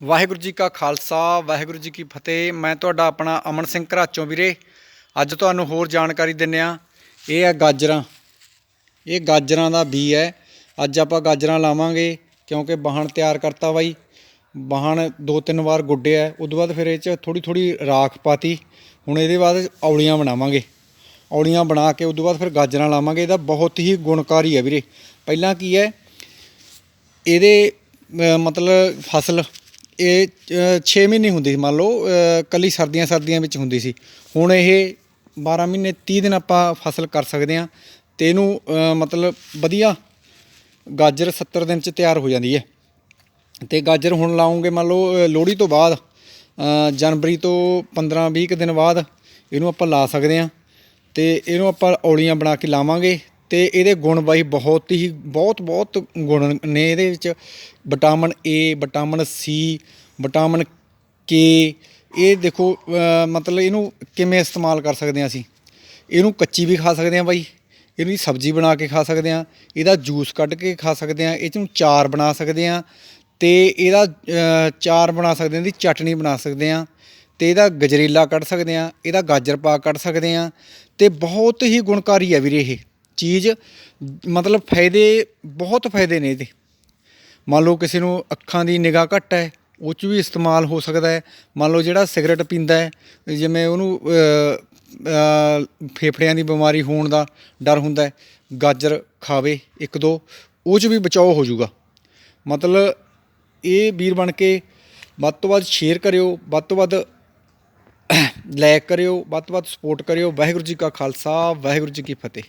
ਵਾਹਿਗੁਰੂ ਜੀ ਕਾ ਖਾਲਸਾ, ਵਾਹਿਗੁਰੂ ਜੀ ਕੀ ਫਤਿਹ। ਮੈਂ ਤੁਹਾਡਾ ਆਪਣਾ ਅਮਨ ਸਿੰਘ ਘਰਾਚੋਂ ਵੀਰੇ। ਅੱਜ ਤੁਹਾਨੂੰ ਹੋਰ ਜਾਣਕਾਰੀ ਦਿੰਨੇ ਆ ਇਹ ਹੈ ਗਾਜਰਾਂ। ਇਹ ਗਾਜਰਾਂ ਦਾ ਬੀ ਹੈ। ਅੱਜ ਆਪਾਂ ਗਾਜਰਾਂ ਲਾਵਾਂਗੇ ਕਿਉਂਕਿ ਬਾਹਣ ਤਿਆਰ ਕਰਤਾ ਬਾਈ। ਬਾਹਣ ਦੋ ਤਿੰਨ ਵਾਰ ਗੁੱਡਿਆ। ਉਦੋਂ ਬਾਅਦ ਫਿਰ ਇਹ ਚ ਥੋੜੀ ਥੋੜੀ ਰਾਖ ਪਾਤੀ। ਹੁਣ ਇਹਦੇ ਬਾਅਦ ਔਲੀਆਂ ਬਣਾਵਾਂਗੇ। ਔਲੀਆਂ ਬਣਾ ਕੇ ਉਦੋਂ ਬਾਅਦ ਫਿਰ ਗਾਜਰਾਂ ਲਾਵਾਂਗੇ। ਇਹਦਾ ਬਹੁਤ ਹੀ ਗੁਣਕਾਰੀ ਹੈ ਵੀਰੇ। ਪਹਿਲਾਂ ਕੀ ਹੈ? ਇਹਦੇ ਮਤਲਬ ਫਸਲ ਇਹ 6 ਮਹੀਨੇ ਹੁੰਦੀ ਸੀ। ਮੰਨ ਲਓ ਅਹ, ਕੱਲੀ ਸਰਦੀਆਂ ਸਰਦੀਆਂ ਵਿੱਚ ਹੁੰਦੀ ਸੀ। ਹੁਣ ਇਹ 12 ਮਹੀਨੇ 30 ਦਿਨ ਆਪਾਂ ਫਸਲ ਕਰ ਸਕਦੇ ਹਾਂ ਤੇ ਇਹਨੂੰ ਮਤਲਬ ਵਧੀਆ ਗਾਜਰ 70 ਦਿਨ ਚ ਤਿਆਰ ਹੋ ਜਾਂਦੀ ਹੈ। ਤੇ ਗਾਜਰ ਹੁਣ ਲਾਉਂਗੇ ਮੰਨ ਲਓ ਲੋਹੜੀ ਤੋਂ ਬਾਅਦ ਜਨਵਰੀ ਤੋਂ 15 20 ਕੁ ਦਿਨ ਬਾਅਦ ਇਹਨੂੰ ਆਪਾਂ ਲਾ ਸਕਦੇ ਹਾਂ। ਤੇ ਇਹਨੂੰ ਆਪਾਂ ਔਲੀਆਂ ਬਣਾ ਕੇ ਲਾਵਾਂਗੇ ਤੇ ਇਹਦੇ ਗੁਣ ਬਾਈ ਬਹੁਤ ਹੀ, ਬਹੁਤ ਬਹੁਤ ਗੁਣ ਨੇ ਇਹਦੇ ਵਿੱਚ। Vitamin A vitamin C vitamin K ਇਹ ਦੇਖੋ ਮਤਲਬ ਇਹਨੂੰ ਕਿਵੇਂ ਇਸਤੇਮਾਲ ਕਰ ਸਕਦੇ ਹਾਂ ਅਸੀਂ? ਇਹਨੂੰ ਕੱਚੀ ਵੀ ਖਾ ਸਕਦੇ ਹਾਂ ਬਾਈ। ਇਹਨੂੰ ਸਬਜ਼ੀ ਬਣਾ ਕੇ ਖਾ ਸਕਦੇ ਹਾਂ। ਇਹਦਾ ਜੂਸ ਕੱਢ ਕੇ ਖਾ ਸਕਦੇ ਹਾਂ। ਇਹ 'ਚ ਨੂੰ ਚਾਰ ਬਣਾ ਸਕਦੇ ਹਾਂ। ਤੇ ਇਹਦਾ ਚਾਰ ਬਣਾ ਸਕਦੇ ਹਾਂ, ਇਹਦੀ ਚਟਨੀ ਬਣਾ ਸਕਦੇ ਹਾਂ। ਤੇ ਇਹਦਾ ਗਜਰੇਲਾ ਕੱਢ ਸਕਦੇ ਹਾਂ। ਇਹਦਾ ਗਾਜਰ ਪਾ ਕੱਢ ਸਕਦੇ ਹਾਂ। ਤੇ ਬਹੁਤ ਹੀ ਗੁਣਕਾਰੀ ਹੈ ਵੀਰੇ ਇਹ। ਚੀਜ਼, ਮਤਲਬ ਫਾਇਦੇ, ਬਹੁਤ ਫਾਇਦੇ ਨੇ ਇਹਦੇ। ਮੰਨ ਲਓ ਕਿਸੇ ਨੂੰ ਅੱਖਾਂ ਦੀ ਨਿਗਾਹ ਘੱਟ ਹੈ, ਉਹ 'ਚ ਵੀ ਇਸਤੇਮਾਲ ਹੋ ਸਕਦਾ ਹੈ। ਮੰਨ ਲਓ ਜਿਹੜਾ ਸਿਗਰਟ ਪੀਂਦਾ ਹੈ, ਜਿਵੇਂ ਉਹਨੂੰ ਫੇਫੜਿਆਂ ਦੀ ਬਿਮਾਰੀ ਹੋਣ ਦਾ ਡਰ ਹੁੰਦਾ ਹੈ, ਗਾਜਰ ਖਾਵੇ ਇੱਕ ਦੋ, ਉਹ 'ਚ ਵੀ ਬਚਾਓ ਹੋ ਜਾਊਗਾ। ਮਤਲਬ ਇਹ ਵੀਰ ਬਣ ਕੇ ਵੱਧ ਤੋਂ ਵੱਧ ਸ਼ੇਅਰ ਕਰਿਓ, ਵੱਧ ਤੋਂ ਵੱਧ ਲਾਇਕ ਕਰਿਓ, ਵੱਧ ਤੋਂ ਵੱਧ ਸਪੋਰਟ ਕਰਿਓ। ਵਾਹਿਗੁਰੂ ਜੀ ਕਾ ਖਾਲਸਾ, ਵਾਹਿਗੁਰੂ ਜੀ ਕੀ ਫਤਿਹ।